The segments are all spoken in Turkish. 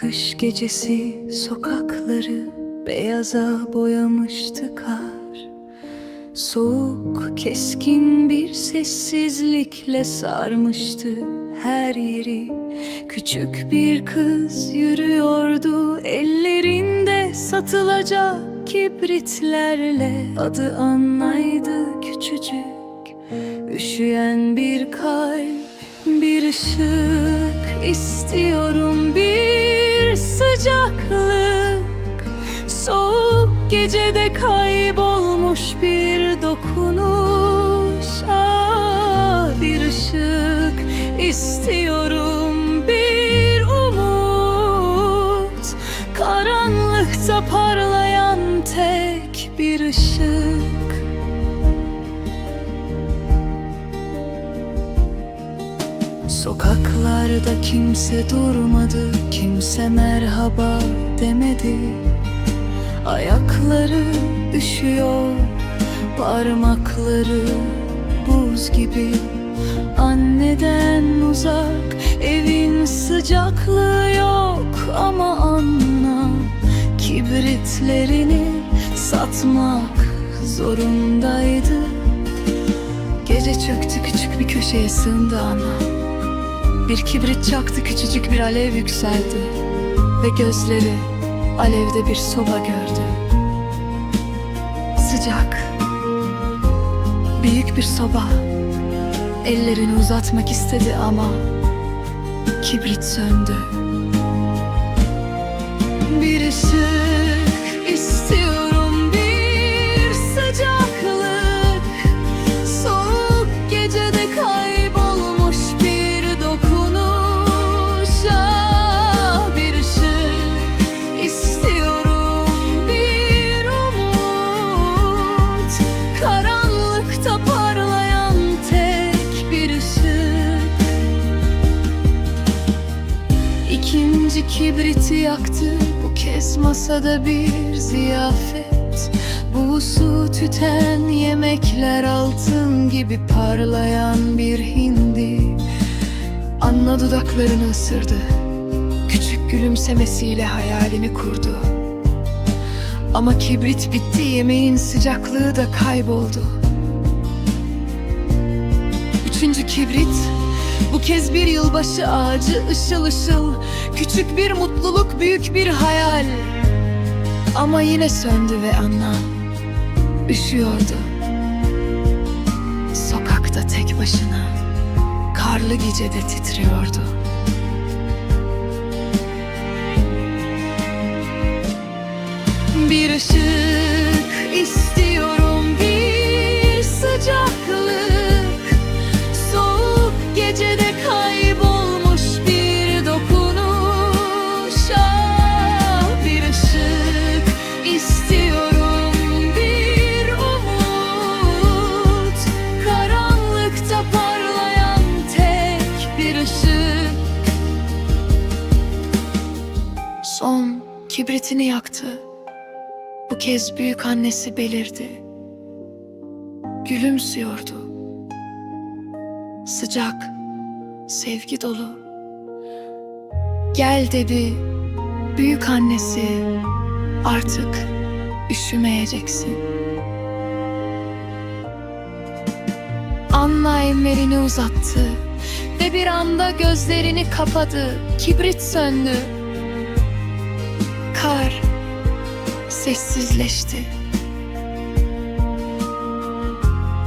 kış gecesi sokakları beyaza boyamıştı kar. Soğuk keskin bir sessizlikle sarmıştı her yeri. Küçük bir kız yürüyordu ellerinde satılacak kibritlerle. Adı Anna'ydı küçücük Üşüyen bir kalp, bir ışık istiyorum bir gecede kaybolmuş bir dokunuş. Ah, Bir ışık istiyorum bir umut. Karanlıkta parlayan tek bir ışık. Sokaklarda kimse durmadı, kimse merhaba demedi Ayakları üşüyor, parmakları buz gibi. Anneden uzak, evin sıcaklığı yok. Ama anla Kibritlerini satmak zorundaydı. Gece çöktü küçük bir köşeye sığındı ana. Bir kibrit çaktı küçücük bir alev yükseldi. Ve gözleri alevde bir soba gördü. Sıcak Büyük bir soba. Ellerini uzatmak istedi ama Kibrit söndü. Bir kibriti yaktı. Bu kez masada bir ziyafet. Bu su tüten yemekler altın gibi parlayan bir hindi. Anna dudaklarını ısırdı. Küçük gülümsemesiyle hayalini kurdu. Ama kibrit bitti yemeğin sıcaklığı da kayboldu. Üçüncü kibrit bu kez bir yılbaşı ağacı ışıl ışıl Küçük bir mutluluk büyük bir hayal. Ama yine söndü ve Anna üşüyordu. Sokakta tek başına Karlı gecede titriyordu. Bir ışık Ah, Bir ışık istiyorum bir umut. Karanlıkta parlayan tek bir ışık. Son kibritini yaktı. Bu kez büyük annesi belirdi. Gülümsüyordu. Sıcak, sevgi dolu. Gel dedi büyük annesi, artık üşümeyeceksin. Anna ellerini uzattı ve bir anda gözlerini kapadı. Kibrit söndü. Kar sessizleşti.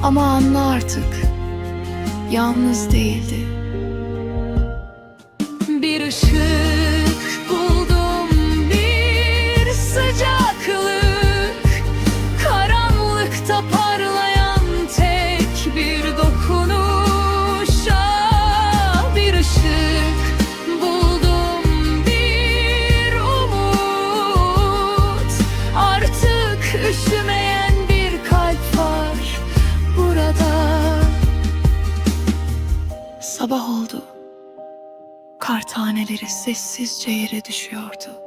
Ama Anna artık yalnız değildi. Bir ışık Kar taneleri sessizce yere düşüyordu.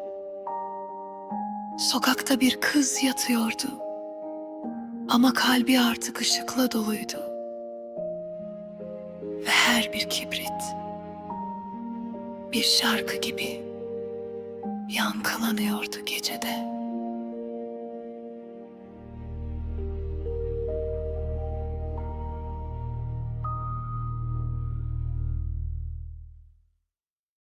Sokakta bir kız yatıyordu. Ama kalbi artık ışıkla doluydu. Ve her bir kibrit bir şarkı gibi yankılanıyordu gecede.